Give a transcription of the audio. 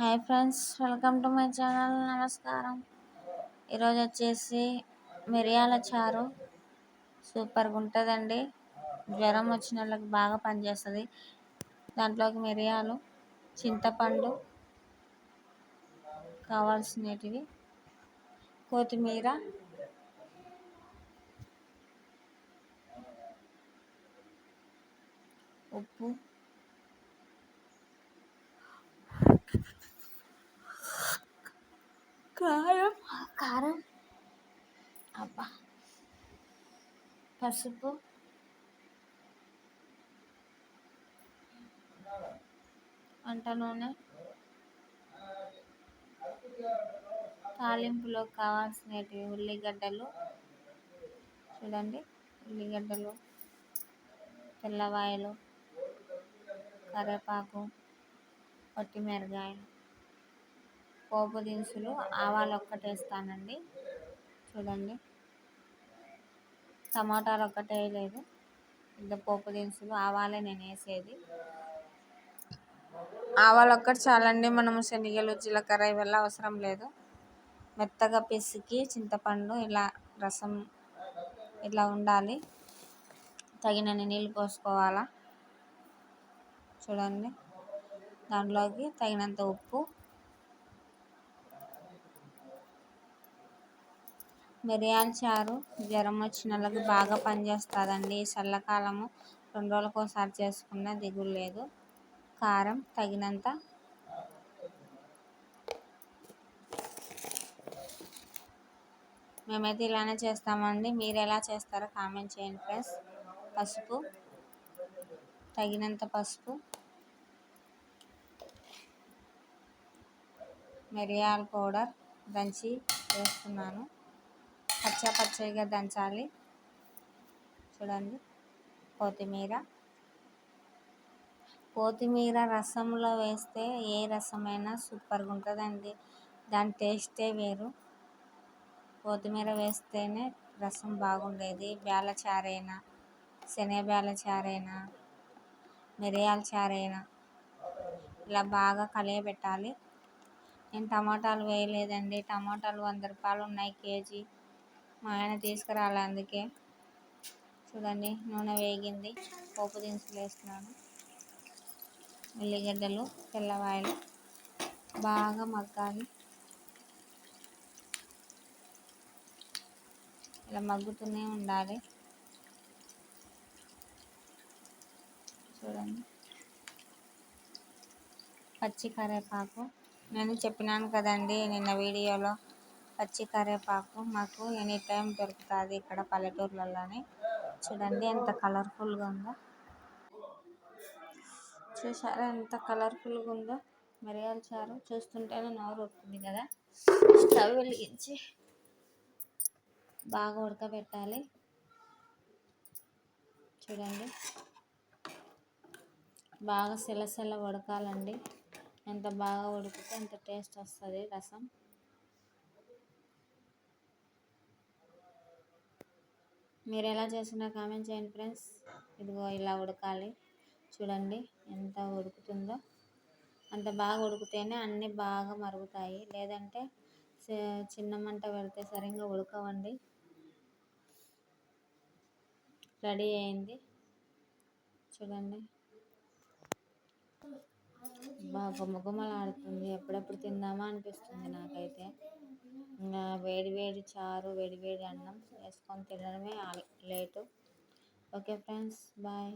Hi friends welcome to my channel. నమస్కారం. ఈరోజు వచ్చేసి మిరియాల చారు. సూపర్గా ఉంటుందండి జ్వరం వచ్చిన వాళ్ళకి బాగా పనిచేస్తుంది. దాంట్లోకి మిరియాలు చింతపండు కావాల్సినటివి కొత్తిమీర ఉప్పు కారం కారం అబ్బా పసుపు వంట నూనె తాలింపులో కావాల్సినవి ఉల్లిగడ్డలు. చూడండి ఉల్లిగడ్డలు తెల్లవాయలు కరివేపాకు పచ్చిమిరకాయలు పోపు దినుసులు ఆవాలు ఒక్కటేస్తానండి. చూడండి. టమాటాలు ఒక్కటే వేయలేదు ఇంకా పోపు దినుసులు ఆవాలే నేను వేసేది. ఆవాలు ఒక్కటి చాలండి మనము శనగలు జీలకర్ర ఇవల్ల అవసరం లేదు. మెత్తగా పిసికి చింతపండు ఇలా రసం ఇలా ఉండాలి. తగినన్ని నీళ్ళు పోసుకోవాలా? చూడండి. దాంట్లోకి తగినంత ఉప్పు మిరియాల చారు. జ్వరం వచ్చిన వాళ్ళకి బాగా పనిచేస్తుందండి ఈ చల్లకాలము రెండు రోజులకు ఒకసారి చేసుకున్న దిగులు లేదు. కారం తగినంత మేమైతే ఇలానే చేస్తామండి. మీరు ఎలా చేస్తారో కామెంట్ చేయండి ఫ్రెండ్స్. పసుపు తగినంత పసుపు మిరియాల పౌడర్ దంచి వేస్తున్నాను. పచ్చ పచ్చగా దంచాలి. చూడండి కొత్తిమీర. కొత్తిమీర రసంలో వేస్తే ఏ రసమైనా సూపర్గా ఉంటుందండి. దాని టేస్టే వేరు. కొత్తిమీర వేస్తేనే రసం బాగుండేది. బేళ్ళ చారైనా శనగ చారైనా మిరియాల చారైనా ఇలా బాగా కలియబెట్టాలి. నేను టమాటాలు వేయలేదండి. టమాటాలు వంద రూపాయలు ఉన్నాయి కేజీ. మా ఆయన తీసుకురాలే అందుకే. చూడండి నూనె వేగింది. పోపు దినుసులు వేస్తున్నాను. ఉల్లిగడ్డలు తెల్లవాయలు బాగా మగ్గాలి. ఇలా మగ్గుతూనే ఉండాలి. చూడండి. పచ్చి కరివేపాకు. నేను చెప్పినాను కదండి నిన్న వీడియోలో పచ్చి కరివేపాకు మాకు ఎనీ టైం దొరుకుతుంది ఇక్కడ పల్లెటూర్లలోనే. చూడండి ఎంత కలర్ఫుల్గా ఉందో. చూసారా ఎంత కలర్ఫుల్గా ఉందో? మిరియాల చారు చూస్తుంటేనే నోరు వస్తుంది కదా. స్టవ్ వెలిగించి బాగా ఉడకబెట్టాలి. చూడండి. బాగా సెలసెల ఉడకాలండి. ఎంత బాగా ఉడికితే అంత టేస్ట్ వస్తుంది రసం. మీరు ఎలా చేసినా కామెంట్ చేయండి ఫ్రెండ్స్. ఇదిగో ఇలా ఉడకాలి. చూడండి ఎంత ఉడుకుతుందో. అంత బాగా ఉడికితేనే అన్నీ బాగా మరుగుతాయి. లేదంటే చిన్న మంట పెడితే సరిగ్గా ఉడకవండి. రెడీ అయింది. చూడండి. బాగా గుమగుమలాడుతుంది ఎప్పుడెప్పుడు తిందామా అనిపిస్తుంది నాకైతే. వేడి వేడి చారు వేడి వేడి అన్నం వేసుకొని తినడమే లేటు. Okay friends bye.